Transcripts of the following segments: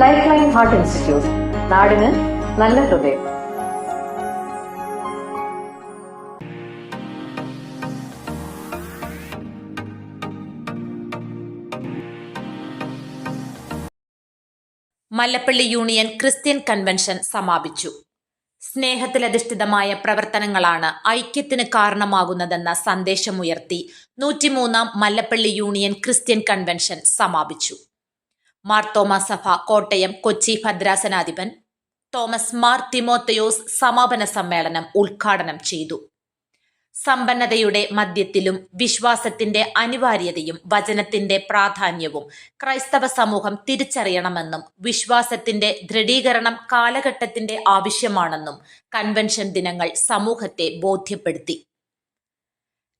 Life line heart institute നാടിന് നല്ല ഹൃദയം. മല്ലപ്പള്ളി യൂണിയൻ ക്രിസ്ത്യൻ കൺവെൻഷൻ സമാപിച്ചു. സ്നേഹത്തിലധിഷ്ഠിതമായ പ്രവർത്തനങ്ങളാണ് ഐക്യത്തിന് കാരണമാകുന്നതെന്ന സന്ദേശമുയർത്തി നൂറ്റിമൂന്നാം മല്ലപ്പള്ളി യൂണിയൻ ക്രിസ്ത്യൻ കൺവെൻഷൻ സമാപിച്ചു. മാർത്തോമ സഭ കോട്ടയം കൊച്ചി ഭദ്രാസനാധിപൻ തോമസ് മാർ തിമോത്തയോസ് സമാപന സമ്മേളനം ഉദ്ഘാടനം ചെയ്തു. സമ്പന്നതയുടെ മധ്യത്തിലും വിശ്വാസത്തിന്റെ അനിവാര്യതയും വചനത്തിന്റെ പ്രാധാന്യവും ക്രൈസ്തവ സമൂഹം തിരിച്ചറിയണമെന്നും വിശ്വാസത്തിന്റെ ദൃഢീകരണം കാലഘട്ടത്തിന്റെ ആവശ്യമാണെന്നും കൺവെൻഷൻ ദിനങ്ങൾ സമൂഹത്തെ ബോധ്യപ്പെടുത്തി.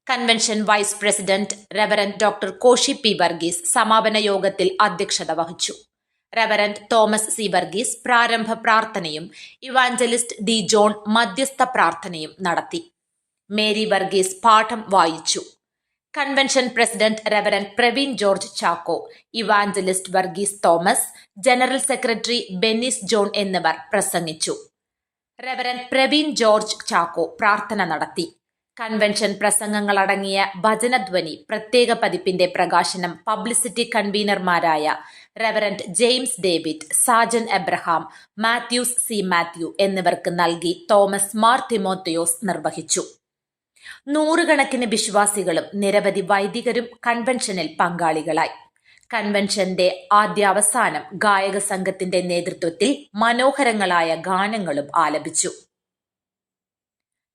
Convention vice president reverend doctor Koshy P Varghese സമാപന യോഗത്തിൽ അധ്യക്ഷത വഹിച്ചു. റെവറന്റ് തോമസ് സി വർഗീസ് പ്രാരംഭ പ്രാർത്ഥനയും ഇവാഞ്ചലിസ്റ്റ് ഡി ജോൺ മധ്യസ്ഥ പ്രാർത്ഥനയും നടത്തി. മേരി വർഗീസ് പാഠം വായിച്ചു. Convention president reverend Praveen George Chacko evangelist Varghese Thomas general secretary Bennis John എന്നിവർ പ്രസംഗിച്ചു. റെവറന്റ് പ്രവീൺ ജോർജ് ചാക്കോ പ്രാർത്ഥന നടത്തി. കൺവെൻഷൻ പ്രസംഗങ്ങളടങ്ങിയ ഭജനധ്വനി പ്രത്യേക പതിപ്പിന്റെ പ്രകാശനം publicity കൺവീനർമാരായ reverend James David Sajan Abraham Mathews C Mathew എന്നിവർക്ക് നൽകി തോമസ് മാർ തിമോത്തയോസ് നിർവഹിച്ചു. നൂറുകണക്കിന് വിശ്വാസികളും നിരവധി വൈദികരും കൺവെൻഷനിൽ പങ്കാളികളായി. കൺവെൻഷന്റെ ആദ്യാവസാനം ഗായക സംഘത്തിന്റെ നേതൃത്വത്തിൽ മനോഹരങ്ങളായ ഗാനങ്ങളും ആലപിച്ചു.